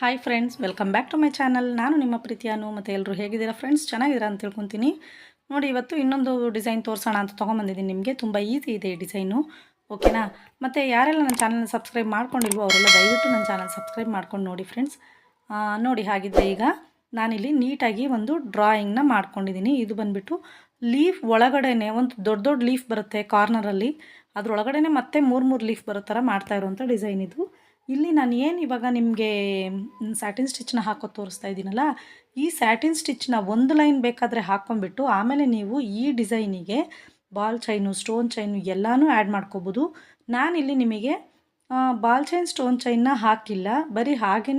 Hi friends welcome back to my channel ನಾನು ನಿಮ್ಮ ಪ್ರೀತಿಯಾನು ಮತ್ತು ಎಲ್ಲರೂ ಹೇಗಿದ್ದೀರಾ ಫ್ರೆಂಡ್ಸ್ ಚೆನ್ನಾಗಿದ್ದೀರಾ ಅಂತ ತಿಳ್ಕೊತೀನಿ. ನೋಡಿ, ಇವತ್ತು ಇನ್ನೊಂದು ಡಿಸೈನ್ ತೋರಿಸೋಣ ಅಂತ ತೊಗೊಂಬಂದಿದ್ದೀನಿ. ನಿಮಗೆ ತುಂಬ ಈಸಿ ಇದೆ ಈ ಡಿಸೈನು ಓಕೆನಾ ಮತ್ತು ಯಾರೆಲ್ಲ ನನ್ನ ಚಾನಲ್ನ ಸಬ್ಸ್ಕ್ರೈಬ್ ಮಾಡ್ಕೊಂಡಿಲ್ವೋ ಅವರೆಲ್ಲ ದಯವಿಟ್ಟು ನನ್ನ ಚಾನಲ್ ಸಬ್ಸ್ಕ್ರೈಬ್ ಮಾಡ್ಕೊಂಡು ನೋಡಿ ಫ್ರೆಂಡ್ಸ್ ನೋಡಿ ಹಾಗಿದ್ದೆ ಈಗ ನಾನಿಲ್ಲಿ ನೀಟಾಗಿ ಒಂದು ಡ್ರಾಯಿಂಗ್ನ ಮಾಡ್ಕೊಂಡಿದ್ದೀನಿ. ಇದು ಬಂದುಬಿಟ್ಟು ಲೀಫ್ ಒಳಗಡೆನೆ ಒಂದು ದೊಡ್ಡ ದೊಡ್ಡ ಲೀಫ್ ಬರುತ್ತೆ ಕಾರ್ನರಲ್ಲಿ ಅದರೊಳಗಡೆ ಮತ್ತೆ ಮೂರು ಮೂರು ಲೀಫ್ ಬರೋ ಥರ ಮಾಡ್ತಾ ಇರುವಂಥ ಡಿಸೈನ್ ಇದು. ಇಲ್ಲಿ ನಾನು ಏನು ಇವಾಗ ನಿಮಗೆ ಸ್ಯಾಟಿನ್ ಸ್ಟಿಚ್ನ ಹಾಕೋ ತೋರಿಸ್ತಾ ಇದ್ದೀನಲ್ಲ ಈ ಸ್ಯಾಟಿನ್ ಸ್ಟಿಚ್ನ ಒಂದು ಲೈನ್ ಬೇಕಾದರೆ ಹಾಕ್ಕೊಂಡ್ಬಿಟ್ಟು ಆಮೇಲೆ ನೀವು ಈ ಡಿಸೈನಿಗೆ ಬಾಲ್ ಚೈನು ಸ್ಟೋನ್ ಚೈನು ಎಲ್ಲನೂ ಆ್ಯಡ್ ಮಾಡ್ಕೋಬೋದು. ನಾನಿಲ್ಲಿ ನಿಮಗೆ ಬಾಲ್ ಚೈನ್ ಸ್ಟೋನ್ ಚೈನ್ನ ಹಾಕಿಲ್ಲ, ಬರೀ ಹಾಗೇ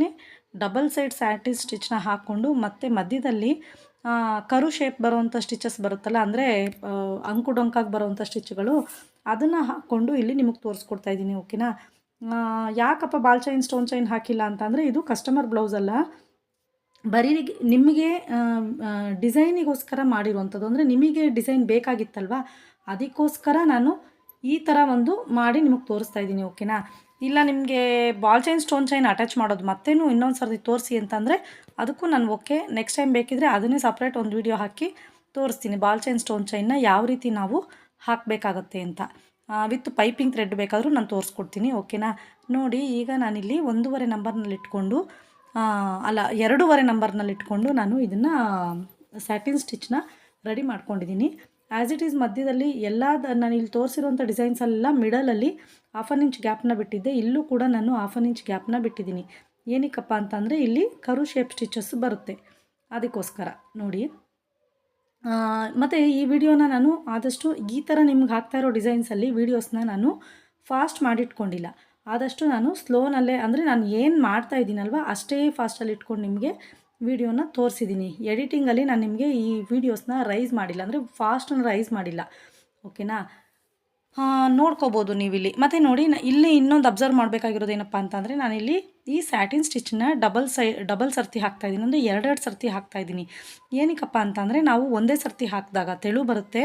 ಡಬಲ್ ಸೈಡ್ ಸ್ಯಾಟಿನ್ ಸ್ಟಿಚ್ನ ಹಾಕ್ಕೊಂಡು ಮತ್ತು ಮಧ್ಯದಲ್ಲಿ ಕರು ಶೇಪ್ ಬರುವಂಥ ಸ್ಟಿಚಸ್ ಬರುತ್ತಲ್ಲ, ಅಂದರೆ ಅಂಕು ಡೊಂಕಾಗಿ ಬರುವಂಥ ಸ್ಟಿಚ್ಗಳು ಅದನ್ನು ಹಾಕ್ಕೊಂಡು ಇಲ್ಲಿ ನಿಮಗೆ ತೋರಿಸ್ಕೊಡ್ತಾ ಇದ್ದೀನಿ ಓಕೆನಾ ಯಾಕಪ್ಪ ಬಾಲ್ ಚೈನ್, ಸ್ಟೋನ್ ಚೈನ್ ಹಾಕಿಲ್ಲ ಅಂತಂದರೆ ಇದು ಕಸ್ಟಮರ್ ಬ್ಲೌಸ್ ಅಲ್ಲ. ಬರೀ ನಿಮಗೆ ಡಿಸೈನಿಗೋಸ್ಕರ ಮಾಡಿರುವಂಥದ್ದು. ಅಂದರೆ ನಿಮಗೆ ಡಿಸೈನ್ ಬೇಕಾಗಿತ್ತಲ್ವಾ? ಅದಕ್ಕೋಸ್ಕರ ನಾನು ಈ ಥರ ಒಂದು ಮಾಡಿ ನಿಮಗೆ ತೋರಿಸ್ತಾ ಇದ್ದೀನಿ, ಓಕೆನಾ? ಇಲ್ಲ, ನಿಮಗೆ ball chain, stone chain attach ಮಾಡೋದು ಮತ್ತೇನು ಇನ್ನೊಂದು ಸರ್ತಿ ತೋರಿಸಿ ಅಂತಂದರೆ ಅದಕ್ಕೂ ನಾನು ಓಕೆ. ನೆಕ್ಸ್ಟ್ ಟೈಮ್ ಬೇಕಿದ್ರೆ ಅದನ್ನೇ ಸಪ್ರೇಟ್ ಒಂದು ವಿಡಿಯೋ ಹಾಕಿ ತೋರಿಸ್ತೀನಿ. ಬಾಲ್ ಚೈನ್, ಸ್ಟೋನ್ ಚೈನ್ನ ಯಾವ ರೀತಿ ನಾವು ಹಾಕಬೇಕಾಗತ್ತೆ ಅಂತ. ವಿತ್ ಪೈಪಿಂಗ್ ಥ್ರೆಡ್ ಬೇಕಾದರೂ ನಾನು ತೋರಿಸ್ಕೊಡ್ತೀನಿ ಓಕೆನಾ ನೋಡಿ, ಈಗ ನಾನಿಲ್ಲಿ ಒಂದೂವರೆ ನಂಬರ್ನಲ್ಲಿ ಇಟ್ಕೊಂಡು ಅಲ್ಲ, ಎರಡೂವರೆ ನಂಬರ್ನಲ್ಲಿ ಇಟ್ಕೊಂಡು ನಾನು ಇದನ್ನು ಸ್ಯಾಟಿನ್ ಸ್ಟಿಚ್ನ ರೆಡಿ ಮಾಡ್ಕೊಂಡಿದ್ದೀನಿ. ಆ್ಯಸ್ ಇಟ್ ಈಸ್ ಮಧ್ಯದಲ್ಲಿ ಎಲ್ಲ ನಾನು ಇಲ್ಲಿ ತೋರಿಸಿರುವಂಥ ಡಿಸೈನ್ಸ್ ಎಲ್ಲ ಮಿಡಲಲ್ಲಿ ಹಾಫ್ ಆನ್ ಇಂಚ್ ಗ್ಯಾಪ್ನ ಬಿಟ್ಟಿದ್ದೆ. ಇಲ್ಲೂ ಕೂಡ ನಾನು ಹಾಫ್ ಆನ್ ಇಂಚ್ ಗ್ಯಾಪ್ನ ಬಿಟ್ಟಿದ್ದೀನಿ. ಏನಕ್ಕಪ್ಪ ಅಂತಂದರೆ ಇಲ್ಲಿ ಕರು ಶೇಪ್ ಸ್ಟಿಚಸ್ ಬರುತ್ತೆ. ಅದಕ್ಕೋಸ್ಕರ, ನೋಡಿ. ಮತ್ತು ಈ ವಿಡಿಯೋನ ನಾನು ಆದಷ್ಟು ಈ ಥರ ನಿಮ್ಗೆ ಹಾಕ್ತಾ ಇರೋ ಡಿಸೈನ್ಸಲ್ಲಿ ವೀಡಿಯೋಸ್ನ ನಾನು ಫಾಸ್ಟ್ ಮಾಡಿಟ್ಕೊಂಡಿಲ್ಲ. ಆದಷ್ಟು ನಾನು ಸ್ಲೋನಲ್ಲೇ ಅಂದರೆ ನಾನು ಏನು ಮಾಡ್ತಾ ಇದ್ದೀನಲ್ವ, ಅಷ್ಟೇ ಫಾಸ್ಟಲ್ಲಿ ಇಟ್ಕೊಂಡು ನಿಮಗೆ ವಿಡಿಯೋನ ತೋರಿಸಿದ್ದೀನಿ ಎಡಿಟಿಂಗಲ್ಲಿ ನಾನು ನಿಮಗೆ ಈ ವಿಡಿಯೋಸ್ನ ರೈಸ್ ಮಾಡಿಲ್ಲ, ಅಂದರೆ ಫಾಸ್ಟನ್ನು ರೈಸ್ ಮಾಡಿಲ್ಲ. ಓಕೆನಾ ನೋಡ್ಕೋಬೋದು ನೀವಿಲ್ಲಿ. ಮತ್ತು ನೋಡಿ ಇಲ್ಲಿ ಇನ್ನೊಂದು ಅಬ್ಸರ್ವ್ ಮಾಡಬೇಕಾಗಿರೋದು ಏನಪ್ಪ ಅಂತಂದರೆ ನಾನಿಲ್ಲಿ ಈ ಸ್ಯಾಟಿನ್ ಸ್ಟಿಚ್ನ ಡಬಲ್ ಸೈ ಡಬಲ್ ಸರ್ತಿ ಹಾಕ್ತಾ ಇದ್ದೀನಿ. ಅಂದರೆ ಎರಡೆರಡು ಸರ್ತಿ ಹಾಕ್ತಾ ಇದ್ದೀನಿ. ಏನಕ್ಕಪ್ಪ ಅಂತಂದರೆ ನಾವು ಒಂದೇ ಸರ್ತಿ ಹಾಕಿದಾಗ ತೆಳು ಬರುತ್ತೆ.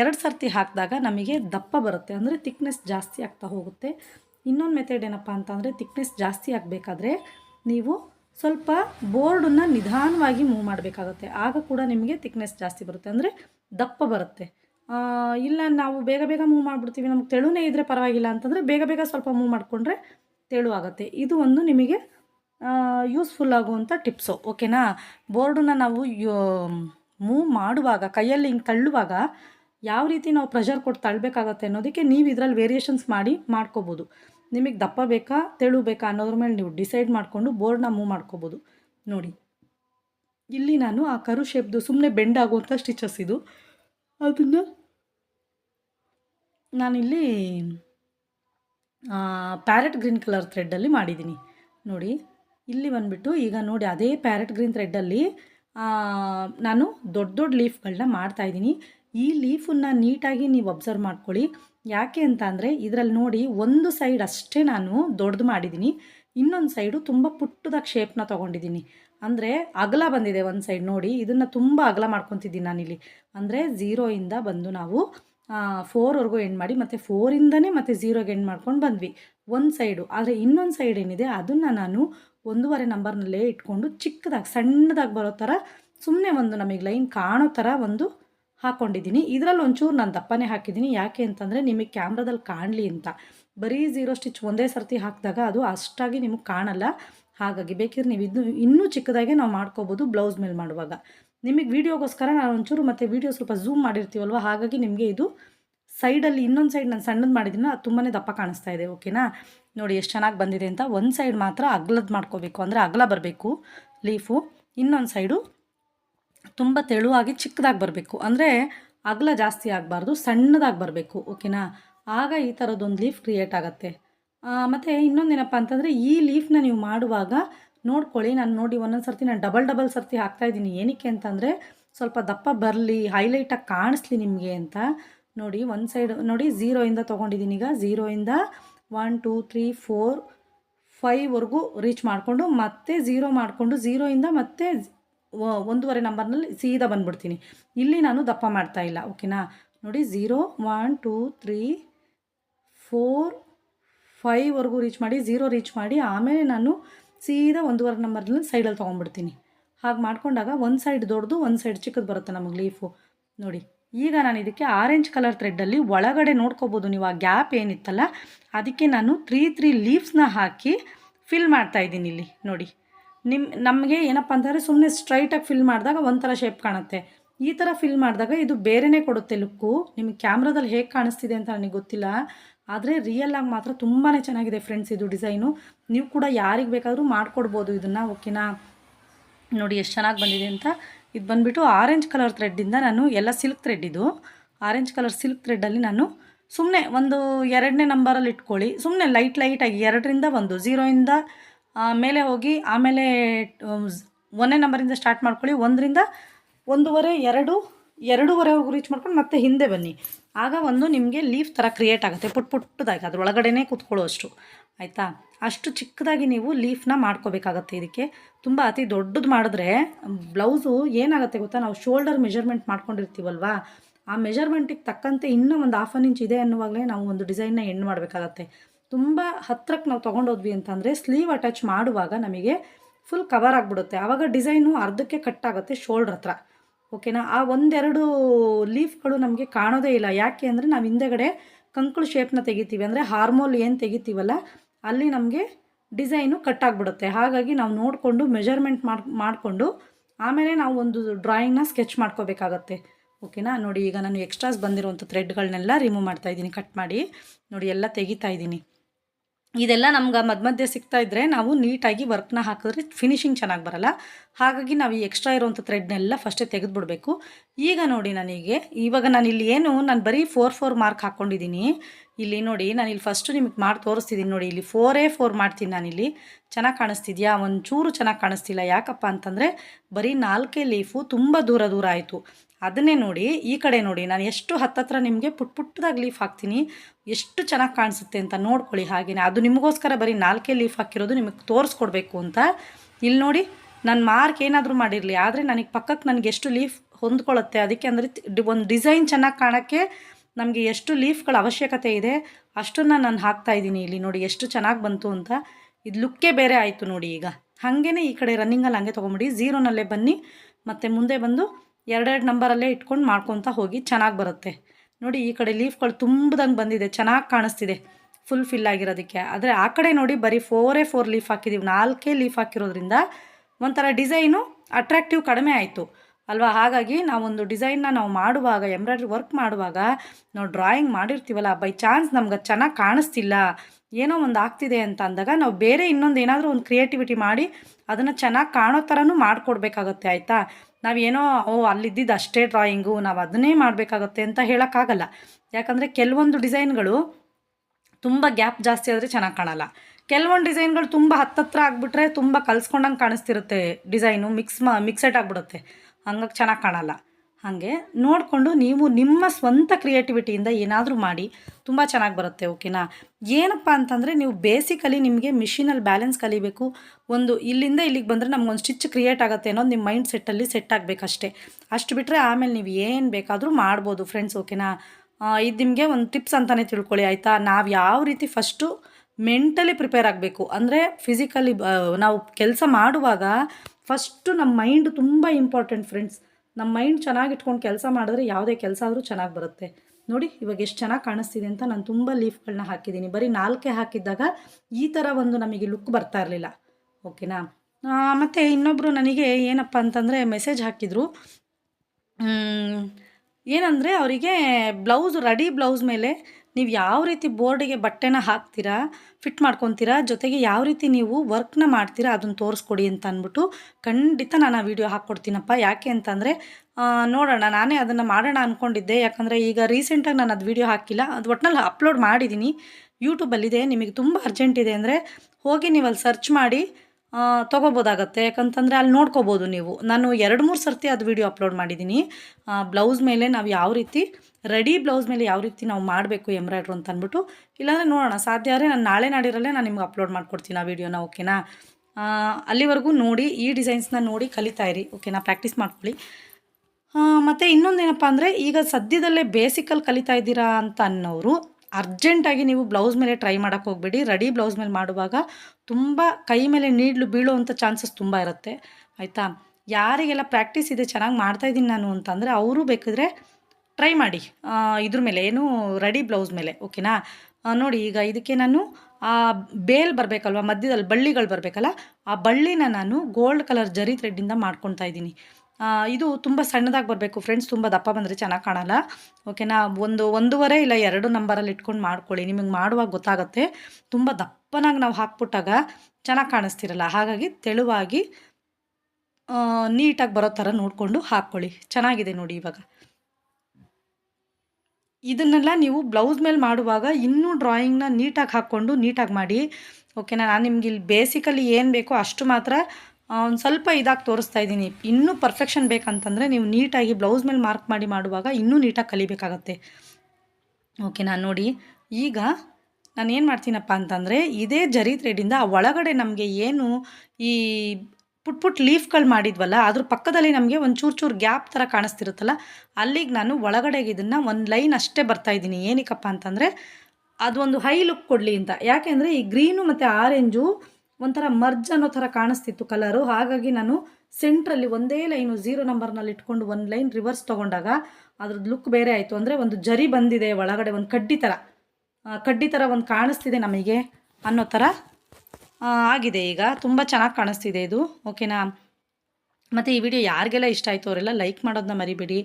ಎರಡು ಸರ್ತಿ ಹಾಕಿದಾಗ ನಮಗೆ ದಪ್ಪ ಬರುತ್ತೆ. ಅಂದರೆ ತಿಕ್ನೆಸ್ ಜಾಸ್ತಿ ಆಗ್ತಾ ಹೋಗುತ್ತೆ. ಇನ್ನೊಂದು ಮೆಥಡ್ ಏನಪ್ಪ ಅಂತಂದರೆ ತಿಕ್ನೆಸ್ ಜಾಸ್ತಿ ಆಗಬೇಕಾದ್ರೆ ನೀವು ಸ್ವಲ್ಪ ಬೋರ್ಡನ್ನು ನಿಧಾನವಾಗಿ ಮೂವ್ ಮಾಡಬೇಕಾಗುತ್ತೆ. ಆಗ ಕೂಡ ನಿಮಗೆ ತಿಕ್ನೆಸ್ ಜಾಸ್ತಿ ಬರುತ್ತೆ. ಅಂದರೆ ದಪ್ಪ ಬರುತ್ತೆ. ಇಲ್ಲ ನಾವು ಬೇಗ ಬೇಗ ಮೂವ್ ಮಾಡಿಬಿಡ್ತೀವಿ. ನಮ್ಗೆ ತೆಳುನೇ ಇದ್ದರೆ ಪರವಾಗಿಲ್ಲ ಅಂತಂದರೆ ಬೇಗ ಬೇಗ ಸ್ವಲ್ಪ ಮೂವ್ ಮಾಡಿಕೊಂಡ್ರೆ ತೆಳು ಆಗುತ್ತೆ ಇದು ಒಂದು ನಿಮಗೆ ಯೂಸ್ಫುಲ್ ಆಗುವಂಥ ಟಿಪ್ಸು ಓಕೆನಾ ಬೋರ್ಡನ್ನ ನಾವು ಮೂವ್ ಮಾಡುವಾಗ, ಕೈಯಲ್ಲಿ ಹಿಂಗೆ ತಳ್ಳುವಾಗ ಯಾವ ರೀತಿ ನಾವು ಪ್ರೆಷರ್ ಕೊಟ್ಟು ತಳ್ಳಬೇಕಾಗತ್ತೆ ಅನ್ನೋದಕ್ಕೆ ನೀವು ಇದರಲ್ಲಿ ವೇರಿಯೇಷನ್ಸ್ ಮಾಡಿ ಮಾಡ್ಕೋಬೋದು. ನಿಮಗೆ ದಪ್ಪ ಬೇಕಾ, ತೆಳು ಬೇಕಾ ಅನ್ನೋದ್ರ ಮೇಲೆ ನೀವು ಡಿಸೈಡ್ ಮಾಡಿಕೊಂಡು ಬೋರ್ಡನ್ನ ಮೂವ್ ಮಾಡ್ಕೋಬೋದು. ನೋಡಿ. ಇಲ್ಲಿ ನಾನು ಆ ಕರು ಶೇಪ್ದು ಸುಮ್ಮನೆ ಬೆಂಡ್ ಆಗುವಂಥ ಸ್ಟಿಚಸ್ ಇದು. ಅದನ್ನು ನಾನಿಲ್ಲಿ ಪ್ಯಾರೆಟ್ ಗ್ರೀನ್ ಕಲರ್ ಥ್ರೆಡ್ಡಲ್ಲಿ ಮಾಡಿದ್ದೀನಿ ನೋಡಿ, ಇಲ್ಲಿ ಬಂದುಬಿಟ್ಟು ಈಗ ನೋಡಿ ಅದೇ ಪ್ಯಾರೆಟ್ ಗ್ರೀನ್ ಥ್ರೆಡ್ಡಲ್ಲಿ ನಾನು ದೊಡ್ಡ ದೊಡ್ಡ ಲೀಫ್ಗಳನ್ನ ಮಾಡ್ತಾಯಿದ್ದೀನಿ ಈ ಲೀಫನ್ನು ನೀಟಾಗಿ ನೀವು ಅಬ್ಸರ್ವ್ ಮಾಡ್ಕೊಳ್ಳಿ. ಯಾಕೆ ಅಂತ ಅಂದರೆ ಇದರಲ್ಲಿ ನೋಡಿ ಒಂದು ಸೈಡ್ ಅಷ್ಟೇ ನಾನು ದೊಡ್ಡದು ಮಾಡಿದ್ದೀನಿ ಇನ್ನೊಂದು ಸೈಡು ತುಂಬ ಪುಟ್ಟದಾಗಿ ಶೇಪ್ನ ತೊಗೊಂಡಿದ್ದೀನಿ ಅಂದರೆ ಅಗಲ ಬಂದಿದೆ ಒಂದು ಸೈಡ್ ನೋಡಿ. ಇದನ್ನು ತುಂಬ ಅಗಲ ಮಾಡ್ಕೊತಿದ್ದೀನಿ ನಾನಿಲ್ಲಿ. ಅಂದರೆ ಝೀರೋಯಿಂದ ಬಂದು ನಾವು ಫೋರ್ವರೆಗೂ ಎಂಡ್ ಮಾಡಿ ಮತ್ತು ಫೋರಿಂದನೇ ಮತ್ತು ಝೀರೋಗೆ ಎಂಡ್ ಮಾಡ್ಕೊಂಡು ಬಂದ್ವಿ. ಒಂದು ಸೈಡು ಆದರೆ ಇನ್ನೊಂದು ಸೈಡ್ ಏನಿದೆ, ಅದನ್ನು ನಾನು ಒಂದೂವರೆ ನಂಬರ್ನಲ್ಲೇ ಇಟ್ಕೊಂಡು ಚಿಕ್ಕದಾಗಿ, ಸಣ್ಣದಾಗಿ ಬರೋ ಥರ ಸುಮ್ಮನೆ ಒಂದು ನಮಗೆ ಲೈನ್ ಕಾಣೋ ಥರ ಒಂದು ಹಾಕ್ಕೊಂಡಿದ್ದೀನಿ ಇದರಲ್ಲಿ ಒಂಚೂರು ನಾನು ದಪ್ಪನೇ ಹಾಕಿದ್ದೀನಿ. ಯಾಕೆ ಅಂತಂದರೆ ನಿಮಗೆ ಕ್ಯಾಮ್ರಾದಲ್ಲಿ ಕಾಣಲಿ ಅಂತ. ಬರೀ ಝೀರೋ ಸ್ಟಿಚ್ ಒಂದೇ ಸರ್ತಿ ಹಾಕಿದಾಗ ಅದು ಅಷ್ಟಾಗಿ ನಿಮಗೆ ಕಾಣಲ್ಲ. ಹಾಗಾಗಿ ಬೇಕಿದ್ರೆ ನೀವು ಇನ್ನೂ ಚಿಕ್ಕದಾಗೆ ನಾವು ಮಾಡ್ಕೋಬೋದು ಬ್ಲೌಸ್ ಮೇಲೆ ಮಾಡುವಾಗ. ನಿಮಗೆ ವೀಡಿಯೋಗೋಸ್ಕರ ನಾನು ಒಂಚೂರು ಮತ್ತು ವೀಡಿಯೋ ಸ್ವಲ್ಪ ಝೂಮ್ ಮಾಡಿರ್ತೀವಲ್ವ? ಹಾಗಾಗಿ ನಿಮಗೆ ಇದು ಸೈಡಲ್ಲಿ ಇನ್ನೊಂದು ಸೈಡ್ ನಾನು ಸಣ್ಣದು ಮಾಡಿದ್ದೀನಿ ಅದು ತುಂಬಾ ದಪ್ಪ ಕಾಣಿಸ್ತಾ ಇದೆ, ಓಕೆನಾ? ನೋಡಿ ಎಷ್ಟು ಚೆನ್ನಾಗಿ ಬಂದಿದೆ ಅಂತ. ಒಂದು ಸೈಡ್ ಮಾತ್ರ ಅಗ್ಲದ್ದು ಮಾಡ್ಕೋಬೇಕು. ಅಂದರೆ ಅಗಲ ಬರಬೇಕು ಲೀಫು ಇನ್ನೊಂದು ಸೈಡು ತುಂಬ ತೆಳುವಾಗಿ ಚಿಕ್ಕದಾಗಿ ಬರಬೇಕು. ಅಂದರೆ ಅಗಲ ಜಾಸ್ತಿ ಆಗಬಾರ್ದು, ಸಣ್ಣದಾಗಿ ಬರಬೇಕು, ಓಕೆನಾ? ಆಗ ಈ ಥರದ್ದೊಂದು ಲೀಫ್ ಕ್ರಿಯೇಟ್ ಆಗುತ್ತೆ. ಮತ್ತು ಇನ್ನೊಂದೇನಪ್ಪ ಅಂತಂದರೆ ಈ ಲೀಫ್ನ ನೀವು ಮಾಡುವಾಗ ನೋಡ್ಕೊಳ್ಳಿ, ನಾನು ನೋಡಿ ಒಂದೊಂದು ಸರ್ತಿ ನಾನು ಡಬಲ್ ಡಬಲ್ ಸರ್ತಿ ಹಾಕ್ತಾಯಿದ್ದೀನಿ ಏನಕ್ಕೆ ಅಂತಂದರೆ ಸ್ವಲ್ಪ ದಪ್ಪ ಬರಲಿ ಹೈಲೈಟಾಗಿ ಕಾಣಿಸ್ಲಿ ನಿಮಗೆ ಅಂತ. ನೋಡಿ, ಒಂದು ಸೈಡ್ ನೋಡಿ ಝೀರೋಯಿಂದ ತೊಗೊಂಡಿದ್ದೀನಿ ಈಗ. ಝೀರೋಯಿಂದ ಒನ್ ಟೂ ತ್ರೀ ಫೋರ್ ಫೈವ್ವರೆಗೂ ರೀಚ್ ಮಾಡಿಕೊಂಡು ಮತ್ತೆ ಝೀರೋ ಮಾಡಿಕೊಂಡು ಝೀರೋಯಿಂದ ಮತ್ತೆ ಒಂದೂವರೆ ನಂಬರ್ನಲ್ಲಿ ಸೀದಾ ಬಂದ್ಬಿಡ್ತೀನಿ. ಇಲ್ಲಿ ನಾನು ದಪ್ಪ ಮಾಡ್ತಾ ಇಲ್ಲ ಓಕೆನಾ ನೋಡಿ zero one two three four ಫೈವ್ವರೆಗೂ reach ಮಾಡಿ ಝೀರೋ ರೀಚ್ ಮಾಡಿ, ಆಮೇಲೆ ನಾನು ಸೀದಾ ಒಂದೂವರೆ ನಂಬರ್ನಲ್ಲಿ ಸೈಡಲ್ಲಿ ತೊಗೊಂಡ್ಬಿಡ್ತೀನಿ. ಹಾಗೆ ಮಾಡ್ಕೊಂಡಾಗ ಒಂದು ಸೈಡ್ ದೊಡ್ಡದು, ಒಂದು ಸೈಡ್ ಚಿಕ್ಕದು ಬರುತ್ತೆ ನಮಗೆ ಲೀಫು ನೋಡಿ, ಈಗ ನಾನು ಇದಕ್ಕೆ ಆರೆಂಜ್ ಕಲರ್ ಥ್ರೆಡ್ಡಲ್ಲಿ ಒಳಗಡೆ ನೋಡ್ಕೋಬೋದು. ನೀವು ಆ ಗ್ಯಾಪ್ ಏನಿತ್ತಲ್ಲ, ಅದಕ್ಕೆ ನಾನು ತ್ರೀ ತ್ರೀ ಲೀವ್ಸ್ನ ಹಾಕಿ ಫಿಲ್ ಮಾಡ್ತಾ ಇದ್ದೀನಿ ಇಲ್ಲಿ. ನೋಡಿ ನಿಮ್ಮ ನಮಗೆ ಏನಪ್ಪ ಅಂತಂದರೆ ಸುಮ್ಮನೆ ಸ್ಟ್ರೈಟಾಗಿ ಫಿಲ್ ಮಾಡಿದಾಗ ಒಂಥರ ಶೇಪ್ ಕಾಣುತ್ತೆ. ಈ ಥರ ಫಿಲ್ ಮಾಡಿದಾಗ ಇದು ಬೇರೆನೇ ಕೊಡುತ್ತೆ ಲುಕ್ಕು ನಿಮಗೆ ಕ್ಯಾಮ್ರಾದಲ್ಲಿ ಹೇಗೆ ಕಾಣಿಸ್ತಿದೆ ಅಂತ ನನಗೆ ಗೊತ್ತಿಲ್ಲ. ಆದರೆ ರಿಯಲ್ ಮಾತ್ರ ತುಂಬಾ ಚೆನ್ನಾಗಿದೆ ಫ್ರೆಂಡ್ಸ್ ಇದು ಡಿಸೈನು ನೀವು ಕೂಡ ಯಾರಿಗೆ ಬೇಕಾದರೂ ಮಾಡಿಕೊಡ್ಬೋದು ಇದನ್ನು ಓಕೆನಾ ನೋಡಿ ಎಷ್ಟು ಚೆನ್ನಾಗಿ ಬಂದಿದೆ ಅಂತ. ಇದು ಬಂದುಬಿಟ್ಟು ಆರೆಂಜ್ ಕಲರ್ ಥ್ರೆಡ್ಡಿಂದ ನಾನು ಎಲ್ಲ ಸಿಲ್ಕ್ ಥ್ರೆಡ್ ಇದು. ಆರೆಂಜ್ ಕಲರ್ ಸಿಲ್ಕ್ ಥ್ರೆಡ್ಡಲ್ಲಿ ನಾನು ಸುಮ್ಮನೆ ಒಂದು ಎರಡನೇ ನಂಬರಲ್ಲಿ ಇಟ್ಕೊಳ್ಳಿ. ಸುಮ್ಮನೆ ಲೈಟ್ ಲೈಟಾಗಿ ಎರಡರಿಂದ ಒಂದು ಝೀರೋಯಿಂದ ಮೇಲೆ ಹೋಗಿ ಆಮೇಲೆ ಒಂದನೇ ನಂಬರಿಂದ ಸ್ಟಾರ್ಟ್ ಮಾಡ್ಕೊಳ್ಳಿ. ಒಂದರಿಂದ ಒಂದೂವರೆ, ಎರಡು, ಎರಡೂವರೆವರೆಗೂ ರೀಚ್ ಮಾಡ್ಕೊಂಡು ಮತ್ತೆ ಹಿಂದೆ ಬನ್ನಿ. ಆಗ ಒಂದು ನಿಮಗೆ ಲೀಫ್ ಥರ ಕ್ರಿಯೇಟ್ ಆಗುತ್ತೆ, ಪುಟ್ ಪುಟ್ಟದಾಗಿ, ಅದ್ರೊಳಗಡೆನೇ ಕೂತ್ಕೊಳ್ಳೋಷ್ಟು ಆಯಿತಾ? ಅಷ್ಟು ಚಿಕ್ಕದಾಗಿ ನೀವು ಲೀಫ್ನ ಮಾಡ್ಕೋಬೇಕಾಗತ್ತೆ ಇದಕ್ಕೆ. ತುಂಬ ಅತಿ ದೊಡ್ಡದು ಮಾಡಿದ್ರೆ ಬ್ಲೌಸು ಏನಾಗುತ್ತೆ ಗೊತ್ತಾ? ನಾವು ಶೋಲ್ಡರ್ ಮೆಜರ್ಮೆಂಟ್ ಮಾಡ್ಕೊಂಡಿರ್ತೀವಲ್ವಾ? ಆ ಮೆಜರ್ಮೆಂಟಿಗೆ ತಕ್ಕಂತೆ ಇನ್ನೂ ಒಂದು ಹಾಫ್ ಅನ್ ಇಂಚ್ ಇದೆ ಅನ್ನುವಾಗಲೇ ನಾವು ಒಂದು ಡಿಸೈನ್ನ ಎಂಡ್ ಮಾಡಬೇಕಾಗತ್ತೆ. ತುಂಬ ಹತ್ರಕ್ಕೆ ನಾವು ತೊಗೊಂಡೋದ್ವಿ ಅಂತಂದರೆ ಸ್ಲೀವ್ ಅಟ್ಯಾಚ್ ಮಾಡುವಾಗ ನಮಗೆ ಫುಲ್ ಕವರ್ ಆಗಿಬಿಡುತ್ತೆ. ಆವಾಗ ಡಿಸೈನು ಅರ್ಧಕ್ಕೆ ಕಟ್ ಆಗುತ್ತೆ ಶೋಲ್ಡ್ರ್ ಹತ್ರ. ಓಕೆನಾ? ಆ ಒಂದೆರಡು ಲೀಫ್ಗಳು ನಮಗೆ ಕಾಣೋದೇ ಇಲ್ಲ. ಯಾಕೆ ಅಂದರೆ ನಾವು ಹಿಂದೆಗಡೆ ಕಂಕುಳು ಶೇಪ್ನ ತೆಗಿತೀವಿ. ಅಂದರೆ ಹಾರ್ಮೋಲ್ ಏನು ತೆಗಿತೀವಲ್ಲ, ಅಲ್ಲಿ ನಮಗೆ ಡಿಸೈನು ಕಟ್ ಆಗಿಬಿಡುತ್ತೆ ಹಾಗಾಗಿ ನಾವು ನೋಡಿಕೊಂಡು ಮೆಜರ್ಮೆಂಟ್ ಮಾಡಿ, ಮಾಡಿಕೊಂಡು ಆಮೇಲೆ ನಾವು ಒಂದು ಡ್ರಾಯಿಂಗ್ನ ಸ್ಕೆಚ್ ಮಾಡ್ಕೋಬೇಕಾಗತ್ತೆ. ಓಕೆನಾ? ನೋಡಿ, ಈಗ ನಾನು ಎಕ್ಸ್ಟ್ರಾಸ್ ಬಂದಿರುವಂಥ ಥ್ರೆಡ್ಗಳನ್ನೆಲ್ಲ ರಿಮೂವ್ ಮಾಡ್ತಾ ಇದ್ದೀನಿ ಕಟ್ ಮಾಡಿ. ನೋಡಿ, ಎಲ್ಲ ತೆಗಿತಾ ಇದ್ದೀನಿ. ಇದೆಲ್ಲ ನಮ್ಗೆ ಮಧ್ಯ ಮಧ್ಯೆ ಸಿಗ್ತಾ ಇದ್ದರೆ ನಾವು ನೀಟಾಗಿ ವರ್ಕ್ನ ಹಾಕಿದ್ರೆ ಫಿನಿಶಿಂಗ್ ಚೆನ್ನಾಗಿ ಬರಲ್ಲ. ಹಾಗಾಗಿ ನಾವು ಈ ಎಕ್ಸ್ಟ್ರಾ ಇರೋವಂಥ ಥ್ರೆಡ್ನೆಲ್ಲ ಫಸ್ಟೇ ತೆಗೆದುಬಿಡಬೇಕು. ಈಗ ನೋಡಿ ನನಗೆ, ಇವಾಗ ನಾನು ಇಲ್ಲಿ ಏನು, ನಾನು ಬರೀ ಫೋರ್ ಫೋರ್ ಮಾರ್ಕ್ ಹಾಕ್ಕೊಂಡಿದ್ದೀನಿ ಇಲ್ಲಿ ನೋಡಿ ನಾನು ಇಲ್ಲಿ ಫಸ್ಟು ನಿಮಗೆ ಮಾಡಿ ತೋರಿಸ್ತಿದ್ದೀನಿ ನೋಡಿ, ಇಲ್ಲಿ ಫೋರೇ ಫೋರ್ ಮಾಡ್ತೀನಿ ನಾನಿಲ್ಲಿ. ಚೆನ್ನಾಗಿ ಕಾಣಿಸ್ತಿದ್ಯಾ? ಒಂಚೂರು ಚೆನ್ನಾಗಿ ಕಾಣಿಸ್ತಿಲ್ಲ. ಯಾಕಪ್ಪ ಅಂತಂದರೆ ಬರೀ ನಾಲ್ಕೇ ಲೀಫು ತುಂಬ ದೂರ ದೂರ ಆಯಿತು. ಅದನ್ನೇ ನೋಡಿ, ಈ ಕಡೆ ನೋಡಿ, ನಾನು ಎಷ್ಟು ಹತ್ತತ್ರ ನಿಮಗೆ ಪುಟ್ ಪುಟ್ಟದಾಗಿ ಲೀಫ್ ಹಾಕ್ತೀನಿ, ಎಷ್ಟು ಚೆನ್ನಾಗಿ ಕಾಣಿಸುತ್ತೆ ಅಂತ ನೋಡ್ಕೊಳ್ಳಿ ಹಾಗೇ ಅದು ನಿಮಗೋಸ್ಕರ ಬರೀ ನಾಲ್ಕೇ ಲೀಫ್ ಹಾಕಿರೋದು ನಿಮಗೆ ತೋರಿಸ್ಕೊಡ್ಬೇಕು ಅಂತ. ಇಲ್ಲಿ ನೋಡಿ ನನ್ನ ಮಾರ್ಕ್ ಏನಾದರೂ ಮಾಡಿರಲಿ, ಆದರೆ ನನಗೆ ಪಕ್ಕಕ್ಕೆ ನನಗೆ ಎಷ್ಟು ಲೀಫ್ ಹೊಂದ್ಕೊಳ್ಳುತ್ತೆ, ಅದಕ್ಕೆ ಅಂದರೆ ಒಂದು ಡಿಸೈನ್ ಚೆನ್ನಾಗಿ ಕಾಣೋಕ್ಕೆ ನಮಗೆ ಎಷ್ಟು ಲೀಫ್ಗಳ ಅವಶ್ಯಕತೆ ಇದೆ, ಅಷ್ಟನ್ನು ನಾನು ಹಾಕ್ತಾ ಇದ್ದೀನಿ ಇಲ್ಲಿ ನೋಡಿ ಎಷ್ಟು ಚೆನ್ನಾಗಿ ಬಂತು ಅಂತ. ಇದು ಲುಕ್ಕೇ ಬೇರೆ ಆಯಿತು ನೋಡಿ ಈಗ. ಹಾಗೇ ಈ ಕಡೆ ರನ್ನಿಂಗಲ್ಲಿ ಹಂಗೆ ತೊಗೊಂಬಿಡಿ ಝೀರೋನಲ್ಲೇ ಬನ್ನಿ, ಮತ್ತು ಮುಂದೆ ಬಂದು ಎರಡೆರಡು ನಂಬರಲ್ಲೇ ಇಟ್ಕೊಂಡು ಮಾಡ್ಕೊತಾ ಹೋಗಿ ಚೆನ್ನಾಗಿ ಬರುತ್ತೆ. ನೋಡಿ ಈ ಕಡೆ ಲೀಫ್ಗಳು ತುಂಬದಂಗೆ ಬಂದಿದೆ, ಚೆನ್ನಾಗಿ ಕಾಣಿಸ್ತಿದೆ. ಫುಲ್ ಫಿಲ್ ಆಗಿರೋದಕ್ಕೆ. ಆದರೆ ಆ ಕಡೆ ನೋಡಿ ಬರೀ ಫೋರೇ ಫೋರ್ ಲೀಫ್ ಹಾಕಿದ್ದೀವಿ ನಾಲ್ಕೇ ಲೀಫ್ ಹಾಕಿರೋದ್ರಿಂದ ಒಂಥರ ಡಿಸೈನು ಅಟ್ರಾಕ್ಟಿವ್ ಕಡಿಮೆ ಆಯಿತು. ಅಲ್ವಾ? ಹಾಗಾಗಿ ನಾವೊಂದು ಡಿಸೈನ್ನ ನಾವು ಮಾಡುವಾಗ ಎಂಬ್ರಾಯ್ಡ್ರಿ ವರ್ಕ್ ಮಾಡುವಾಗ, ನಾವು ಡ್ರಾಯಿಂಗ್ ಮಾಡಿರ್ತೀವಲ್ಲ ಬೈ ಚಾನ್ಸ್ ನಮ್ಗೆ ಚೆನ್ನಾಗಿ ಕಾಣಿಸ್ತಿಲ್ಲ, ಏನೋ ಒಂದು ಆಗ್ತಿದೆ ಅಂತ ಅಂದಾಗ ನಾವು ಬೇರೆ ಇನ್ನೊಂದು ಏನಾದರೂ ಒಂದು ಕ್ರಿಯೇಟಿವಿಟಿ ಮಾಡಿ ಅದನ್ನು ಚೆನ್ನಾಗಿ ಕಾಣೋ ಥರನೂ ಮಾಡಿಕೊಡ್ಬೇಕಾಗತ್ತೆ, ಆಯಿತಾ? ನಾವೇನೋ, ಓ ಅಲ್ಲಿದ್ದಿದ್ದು ಅಷ್ಟೇ ಡ್ರಾಯಿಂಗು ನಾವು ಅದನ್ನೇ ಮಾಡಬೇಕಾಗತ್ತೆ ಅಂತ ಹೇಳೋಕ್ಕಾಗಲ್ಲ. ಯಾಕಂದರೆ ಕೆಲವೊಂದು ಡಿಸೈನ್ಗಳು ತುಂಬ ಗ್ಯಾಪ್ ಜಾಸ್ತಿ ಆದರೆ ಚೆನ್ನಾಗಿ ಕಾಣಲ್ಲ. ಕೆಲವೊಂದು ಡಿಸೈನ್ಗಳು ತುಂಬ ಹತ್ತತ್ರ ಆಗಿಬಿಟ್ರೆ ತುಂಬ ಕಲ್ಸ್ಕೊಂಡಂಗೆ ಕಾಣಿಸ್ತಿರುತ್ತೆ ಡಿಸೈನು, ಮಿಕ್ಸ್ ಮಾ, ಮಿಕ್ಸೆಡ್ ಆಗಿಬಿಡುತ್ತೆ. ಹಂಗಾಗಿ ಚೆನ್ನಾಗಿ ಕಾಣಲ್ಲ. ಹಾಗೆ ನೋಡಿಕೊಂಡು ನೀವು ನಿಮ್ಮ ಸ್ವಂತ ಕ್ರಿಯೇಟಿವಿಟಿಯಿಂದ ಏನಾದರೂ ಮಾಡಿ ತುಂಬ ಚೆನ್ನಾಗಿ ಬರುತ್ತೆ, ಓಕೆನಾ? ಏನಪ್ಪ ಅಂತಂದರೆ ನೀವು ಬೇಸಿಕಲಿ ನಿಮಗೆ ಮಿಷಿನಲ್ಲಿ ಬ್ಯಾಲೆನ್ಸ್ ಕಲಿಬೇಕು. ಒಂದು ಇಲ್ಲಿಂದ ಇಲ್ಲಿಗೆ ಬಂದರೆ ನಮ್ಗೊಂದು ಸ್ಟಿಚ್ ಕ್ರಿಯೇಟ್ ಆಗುತ್ತೆ ಅನ್ನೋದು ನಿಮ್ಮ ಮೈಂಡ್ ಸೆಟ್ಟಲ್ಲಿ ಸೆಟ್ ಆಗಬೇಕಷ್ಟೇ. ಅಷ್ಟು ಬಿಟ್ಟರೆ ಆಮೇಲೆ ನೀವು ಏನು ಬೇಕಾದರೂ ಮಾಡ್ಬೋದು ಫ್ರೆಂಡ್ಸ್ ಓಕೆನಾ? ಇದು ನಿಮಗೆ ಒಂದು ಟಿಪ್ಸ್ ಅಂತಲೇ ತಿಳ್ಕೊಳ್ಳಿ, ಆಯಿತಾ? ನಾವು ಯಾವ ರೀತಿ ಫಸ್ಟು ಮೆಂಟಲಿ ಪ್ರಿಪೇರ್ ಆಗಬೇಕು, ಅಂದರೆ ಫಿಸಿಕಲಿ ನಾವು ಕೆಲಸ ಮಾಡುವಾಗ ಫಸ್ಟು ನಮ್ಮ ಮೈಂಡ್ ತುಂಬ ಇಂಪಾರ್ಟೆಂಟ್ ಫ್ರೆಂಡ್ಸ್ ನಮ್ಮ ಮೈಂಡ್ ಚೆನ್ನಾಗಿ ಇಟ್ಕೊಂಡು ಕೆಲಸ ಮಾಡಿದ್ರೆ ಯಾವುದೇ ಕೆಲಸ ಆದರೂ ಚೆನ್ನಾಗಿ ಬರುತ್ತೆ. ನೋಡಿ, ಇವಾಗ ಎಷ್ಟು ಚೆನ್ನಾಗಿ ಕಾಣಿಸ್ತಿದೆ ಅಂತ ನಾನು ತುಂಬ ಲೀಫ್ಗಳನ್ನ ಹಾಕಿದ್ದೀನಿ. ಬರೀ ನಾಲ್ಕೇ ಹಾಕಿದ್ದಾಗ ಈ ಥರ ಒಂದು ನಮಗೆ ಲುಕ್ ಬರ್ತಾ ಇರಲಿಲ್ಲ. ಓಕೆನಾ? ಮತ್ತು ಇನ್ನೊಬ್ಬರು ನನಗೆ ಏನಪ್ಪ ಅಂತಂದರೆ ಮೆಸೇಜ್ ಹಾಕಿದರು. ಏನಂದರೆ ಅವರಿಗೆ ಬ್ಲೌಸ್, ರೆಡಿ ಬ್ಲೌಸ್ ಮೇಲೆ ನೀವು ಯಾವ ರೀತಿ ಬೋರ್ಡಿಗೆ ಬಟ್ಟೆನ ಹಾಕ್ತೀರಾ, ಫಿಟ್ ಮಾಡ್ಕೊತೀರಾ, ಜೊತೆಗೆ ಯಾವ ರೀತಿ ನೀವು ವರ್ಕ್ನ ಮಾಡ್ತೀರಾ ಅದನ್ನು ತೋರಿಸ್ಕೊಡಿ ಅಂತ ಅಂದ್ಬಿಟ್ಟು ಖಂಡಿತ ನಾನು ಆ ವಿಡಿಯೋ ಹಾಕ್ಕೊಡ್ತೀನಪ್ಪ. ಯಾಕೆ ಅಂತಂದರೆ ನೋಡೋಣ, ನಾನೇ ಅದನ್ನು ಮಾಡೋಣ ಅಂದ್ಕೊಂಡಿದ್ದೆ ಯಾಕಂದರೆ ಈಗ ರೀಸೆಂಟಾಗಿ ನಾನು ಅದು ವಿಡಿಯೋ ಹಾಕಿಲ್ಲ. ಅದು ಒಟ್ಟಿನಲ್ಲಿ ಅಪ್ಲೋಡ್ ಮಾಡಿದ್ದೀನಿ ಯೂಟ್ಯೂಬಲ್ಲಿದೆ, ನಿಮಗೆ ತುಂಬ ಅರ್ಜೆಂಟ್ ಇದೆ ಅಂದರೆ ಹೋಗಿ ನೀವು ಸರ್ಚ್ ಮಾಡಿ ತೊಗೋಬೋದಾಗತ್ತೆ. ಯಾಕಂತಂದರೆ ಅಲ್ಲಿ ನೋಡ್ಕೋಬೋದು ನೀವು. ನಾನು ಎರಡು ಮೂರು ಸರ್ತಿ ಅದು ವಿಡಿಯೋ ಅಪ್ಲೋಡ್ ಮಾಡಿದ್ದೀನಿ ಬ್ಲೌಸ್ ಮೇಲೆ ನಾವು ಯಾವ ರೀತಿ ರೆಡಿ ಬ್ಲೌಸ್ ಮೇಲೆ ಯಾವ ರೀತಿ ನಾವು ಮಾಡಬೇಕು ಎಂಬ್ರಾಯ್ಡ್ರು ಅಂತ ಅಂದ್ಬಿಟ್ಟು, ಇಲ್ಲಾಂದರೆ ನೋಡೋಣ. ಸಾಧ್ಯ ಆದರೆ ನಾನು ನಾಳೆ ನಾಡಿರಲ್ಲೇ ನಾನು ನಿಮ್ಗೆ ಅಪ್ಲೋಡ್ ಮಾಡ್ಕೊಡ್ತೀನಿ ಆ ವಿಡಿಯೋನ ಓಕೆನಾ ಅಲ್ಲಿವರೆಗೂ ನೋಡಿ, ಈ ಡಿಸೈನ್ಸ್ನ ನೋಡಿ ಕಲಿತಾ ಇರಿ ಓಕೆನಾ ಪ್ರಾಕ್ಟೀಸ್ ಮಾಡ್ಕೊಳ್ಳಿ. ಮತ್ತು ಇನ್ನೊಂದೇನಪ್ಪ ಅಂದರೆ ಈಗ ಸದ್ಯದಲ್ಲೇ ಬೇಸಿಕಲ್ಲಿ ಕಲಿತಾ ಇದ್ದೀರಾ ಅಂತ ಅನ್ನೋರು ಅರ್ಜೆಂಟಾಗಿ ನೀವು ಬ್ಲೌಸ್ ಮೇಲೆ ಟ್ರೈ ಮಾಡೋಕ್ಕೆ ಹೋಗಬೇಡಿ. ರೆಡಿ ಬ್ಲೌಸ್ ಮೇಲೆ ಮಾಡುವಾಗ ತುಂಬ ಕೈ ಮೇಲೆ ನೀಡ್ಲು ಬೀಳುವಂಥ ಚಾನ್ಸಸ್ ತುಂಬ ಇರುತ್ತೆ. ಆಯಿತಾ? ಯಾರಿಗೆಲ್ಲ ಪ್ರಾಕ್ಟೀಸ್ ಇದೆ, ಚೆನ್ನಾಗಿ ಮಾಡ್ತಾಯಿದ್ದೀನಿ ನಾನು ಅಂತಂದರೆ ಅವರು ಬೇಕಿದ್ರೆ ಟ್ರೈ ಮಾಡಿ. ಇದ್ರ ಮೇಲೆ ಏನು ರೆಡಿ ಬ್ಲೌಸ್ ಮೇಲೆ, ಓಕೆನಾ? ನೋಡಿ ಈಗ ಇದಕ್ಕೆ ನಾನು, ಆ, ಬೇಲ್ ಬರಬೇಕಲ್ವ? ಮಧ್ಯದಲ್ಲಿ ಬಳ್ಳಿಗಳು ಬರಬೇಕಲ್ಲ, ಆ ಬಳ್ಳಿನ ನಾನು ಗೋಲ್ಡ್ ಕಲರ್ ಜರಿ ಥ್ರೆಡ್ಡಿಂದ ಮಾಡ್ಕೊತಾ ಇದ್ದೀನಿ. ಇದು ತುಂಬ ಸಣ್ಣದಾಗಿ ಬರಬೇಕು. ಫ್ರೆಂಡ್ಸ್ ತುಂಬ ದಪ್ಪ ಬಂದರೆ ಚೆನ್ನಾಗಿ ಕಾಣಲ್ಲ. ಓಕೆನಾ ಒಂದು ಒಂದೂವರೆ ಇಲ್ಲ ಎರಡು ನಂಬರಲ್ಲಿ ಇಟ್ಕೊಂಡು ಮಾಡ್ಕೊಳ್ಳಿ. ನಿಮಗೆ ಮಾಡುವಾಗ ಗೊತ್ತಾಗುತ್ತೆ. ತುಂಬ ದಪ್ಪನಾಗಿ ನಾವು ಹಾಕ್ಬಿಟ್ಟಾಗ ಚೆನ್ನಾಗಿ ಕಾಣಿಸ್ತಿರಲ್ಲ. ಹಾಗಾಗಿ ತೆಳುವಾಗಿ ನೀಟಾಗಿ ಬರೋ ಥರ ನೋಡಿಕೊಂಡು ಹಾಕ್ಕೊಳ್ಳಿ. ಚೆನ್ನಾಗಿದೆ ನೋಡಿ ಇವಾಗ. ಇದನ್ನೆಲ್ಲ ನೀವು ಬ್ಲೌಸ್ ಮೇಲೆ ಮಾಡುವಾಗ ಇನ್ನೂ ಡ್ರಾಯಿಂಗ್ನ ನೀಟಾಗಿ ಹಾಕ್ಕೊಂಡು ನೀಟಾಗಿ ಮಾಡಿ. ಓಕೆನಾ ನಾನು ನಿಮ್ಗೆ ಇಲ್ಲಿ ಬೇಸಿಕಲಿ ಏನು ಬೇಕೋ ಅಷ್ಟು ಮಾತ್ರ ಒಂದು ಸ್ವಲ್ಪ ಇದಾಗಿ ತೋರಿಸ್ತಾ ಇದ್ದೀನಿ. ಇನ್ನೂ ಪರ್ಫೆಕ್ಷನ್ ಬೇಕಂತಂದರೆ ನೀವು ನೀಟಾಗಿ ಬ್ಲೌಸ್ ಮೇಲೆ ಮಾರ್ಕ್ ಮಾಡಿ ಮಾಡುವಾಗ ಇನ್ನೂ ನೀಟಾಗಿ ಕಲಿಬೇಕಾಗತ್ತೆ. ನಾನು ನೋಡಿ. ಈಗ ನಾನು ಏನು ಮಾಡ್ತೀನಪ್ಪ ಅಂತಂದರೆ ಇದೇ ಜರಿ ಥ್ರೆಡಿಂದ ಒಳಗಡೆ ನಮಗೆ ಏನು ಈ ಪುಟ್ ಪುಟ್ ಲೀಫ್ಗಳು ಮಾಡಿದ್ವಲ್ಲ, ಅದ್ರ ಪಕ್ಕದಲ್ಲಿ ನಮಗೆ ಒಂದು ಚೂರು ಚೂರು ಗ್ಯಾಪ್ ಥರ ಕಾಣಿಸ್ತಿರುತ್ತಲ್ಲ, ಅಲ್ಲಿಗೆ ನಾನು ಒಳಗಡೆಗೆ ಇದನ್ನು ಒಂದು ಲೈನ್ ಅಷ್ಟೇ ಬರ್ತಾ ಇದ್ದೀನಿ. ಏನಕ್ಕಪ್ಪ ಅಂತಂದರೆ ಅದೊಂದು ಹೈ ಲುಕ್ ಕೊಡಲಿ ಅಂತ. ಯಾಕೆಂದರೆ ಈ ಗ್ರೀನು ಮತ್ತು ಆರೆಂಜು ಒಂಥರ ಮರ್ಜ್ ಅನ್ನೋ ಥರ ಕಾಣಿಸ್ತಿತ್ತು ಕಲರು. ಹಾಗಾಗಿ ನಾನು ಸೆಂಟ್ರಲ್ಲಿ ಒಂದೇ ಲೈನು ಝೀರೋ ನಂಬರ್ನಲ್ಲಿ ಇಟ್ಕೊಂಡು ಒಂದು ಲೈನ್ ರಿವರ್ಸ್ ತೊಗೊಂಡಾಗ ಅದ್ರದ್ದು ಲುಕ್ ಬೇರೆ ಆಯಿತು. ಅಂದರೆ ಒಂದು ಜರಿ ಬಂದಿದೆ ಒಳಗಡೆ, ಒಂದು ಕಡ್ಡಿ ಥರ ಕಡ್ಡಿ ಥರ ಒಂದು ಕಾಣಿಸ್ತಿದೆ ನಮಗೆ ಅನ್ನೋ ಥರ ಆಗಿದೆ ಈಗ. ತುಂಬ ಚೆನ್ನಾಗಿ ಕಾಣಿಸ್ತಿದೆ ಇದು. ಓಕೆನಾ? ಮತ್ತು ಈ ವಿಡಿಯೋ ಯಾರಿಗೆಲ್ಲ ಇಷ್ಟ ಆಯಿತು ಅವರೆಲ್ಲ ಲೈಕ್ ಮಾಡೋದನ್ನ ಮರಿಬೇಡಿ.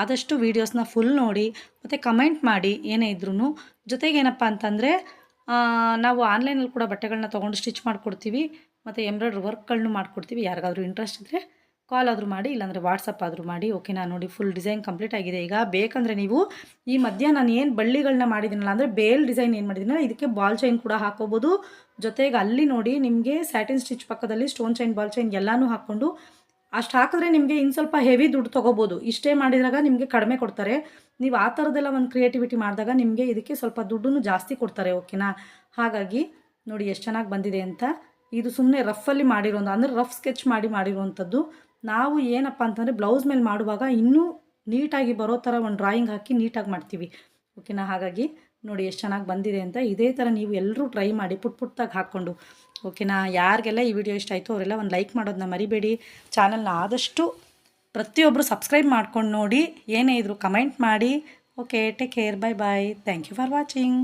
ಆದಷ್ಟು ವೀಡಿಯೋಸ್ನ ಫುಲ್ ನೋಡಿ, ಮತ್ತು ಕಮೆಂಟ್ ಮಾಡಿ ಏನೇ ಇದ್ರೂ ಜೊತೆಗೇನಪ್ಪ ಅಂತಂದರೆ ನಾವು ಆನ್ಲೈನಲ್ಲಿ ಕೂಡ ಬಟ್ಟೆಗಳನ್ನ ತೊಗೊಂಡು ಸ್ಟಿಚ್ ಮಾಡಿಕೊಡ್ತೀವಿ, ಮತ್ತು ಎಂಬ್ರಾಯ್ಡ್ರಿ ವರ್ಕ್ಗಳನ್ನು ಮಾಡಿಕೊಡ್ತೀವಿ. ಯಾರಿಗಾದ್ರೂ ಇಂಟ್ರೆಸ್ಟ್ ಇದ್ದರೆ ಕಾಲ್ ಆದರೂ ಮಾಡಿ, ಇಲ್ಲಾಂದರೆ ವಾಟ್ಸಪ್ ಆದರೂ ಮಾಡಿ. ಓಕೆನಾ ನೋಡಿ ಫುಲ್ ಡಿಸೈನ್ ಕಂಪ್ಲೀಟ್ ಆಗಿದೆ. ಈಗ ಬೇಕಂದರೆ ನೀವು ಈ ಮಧ್ಯ ನಾನು ಏನು ಬಳ್ಳಿಗಳನ್ನ ಮಾಡಿದ್ದೀನಲ್ಲ, ಅಂದರೆ ಬೇಲ್ ಡಿಸೈನ್ ಏನು ಮಾಡಿದ್ದೀನಲ್ಲ, ಇದಕ್ಕೆ ಬಾಲ್ ಚೈನ್ ಕೂಡ ಹಾಕೋಬೋದು. ಜೊತೆಗೆ ಅಲ್ಲಿ ನೋಡಿ ನಿಮಗೆ ಸ್ಯಾಟಿನ್ ಸ್ಟಿಚ್ ಪಕ್ಕದಲ್ಲಿ ಸ್ಟೋನ್ ಚೈನ್ ಬಾಲ್ ಚೈನ್ ಎಲ್ಲನೂ ಹಾಕ್ಕೊಂಡು ಅಷ್ಟು ಹಾಕಿದ್ರೆ ನಿಮಗೆ ಇನ್ನು ಸ್ವಲ್ಪ ಹೆವಿ ದುಡ್ಡು ತೊಗೋಬೋದು. ಇಷ್ಟೇ ಮಾಡಿದಾಗ ನಿಮಗೆ ಕಡಿಮೆ ಕೊಡ್ತಾರೆ. ನೀವು ಆ ಥರದ್ದೆಲ್ಲ ಒಂದು ಕ್ರಿಯೇಟಿವಿಟಿ ಮಾಡಿದಾಗ ನಿಮಗೆ ಇದಕ್ಕೆ ಸ್ವಲ್ಪ ದುಡ್ಡನ್ನು ಜಾಸ್ತಿ ಕೊಡ್ತಾರೆ ಓಕೆನಾ ಹಾಗಾಗಿ ನೋಡಿ ಎಷ್ಟು ಚೆನ್ನಾಗಿ ಬಂದಿದೆ ಅಂತ. ಇದು ಸುಮ್ಮನೆ ರಫಲ್ಲಿ ಮಾಡಿರೋದು ಅಂದರೆ ರಫ್ ಸ್ಕೆಚ್ ಮಾಡಿ ಮಾಡಿರುವಂಥದ್ದು ನಾವು ಏನಪ್ಪ ಅಂತಂದರೆ ಬ್ಲೌಸ್ ಮೇಲೆ ಮಾಡುವಾಗ ಇನ್ನೂ ನೀಟಾಗಿ ಬರೋ ಥರ ಒಂದು ಡ್ರಾಯಿಂಗ್ ಹಾಕಿ ನೀಟಾಗಿ ಮಾಡ್ತೀವಿ ಓಕೆನಾ ಹಾಗಾಗಿ ನೋಡಿ ಎಷ್ಟು ಚೆನ್ನಾಗಿ ಬಂದಿದೆ ಅಂತ. ಇದೇ ಥರ ನೀವು ಎಲ್ಲರೂ ಟ್ರೈ ಮಾಡಿ ಪುಟ್ ಪುಟ್ಟಾಗಿ ಹಾಕ್ಕೊಂಡು. ಓಕೆನಾ? ಯಾರಿಗೆಲ್ಲ ಈ ವಿಡಿಯೋ ಇಷ್ಟ ಆಯಿತು ಅವರೆಲ್ಲ ಒಂದು ಲೈಕ್ ಮಾಡೋದನ್ನ ಮರಿಬೇಡಿ. ಚಾನಲ್ನ ಆದಷ್ಟು ಪ್ರತಿಯೊಬ್ಬರು ಸಬ್ಸ್ಕ್ರೈಬ್ ಮಾಡ್ಕೊಂಡು ನೋಡಿ. ಏನೇ ಇದ್ದರೂ ಕಮೆಂಟ್ ಮಾಡಿ. Okay take care bye bye thank you for watching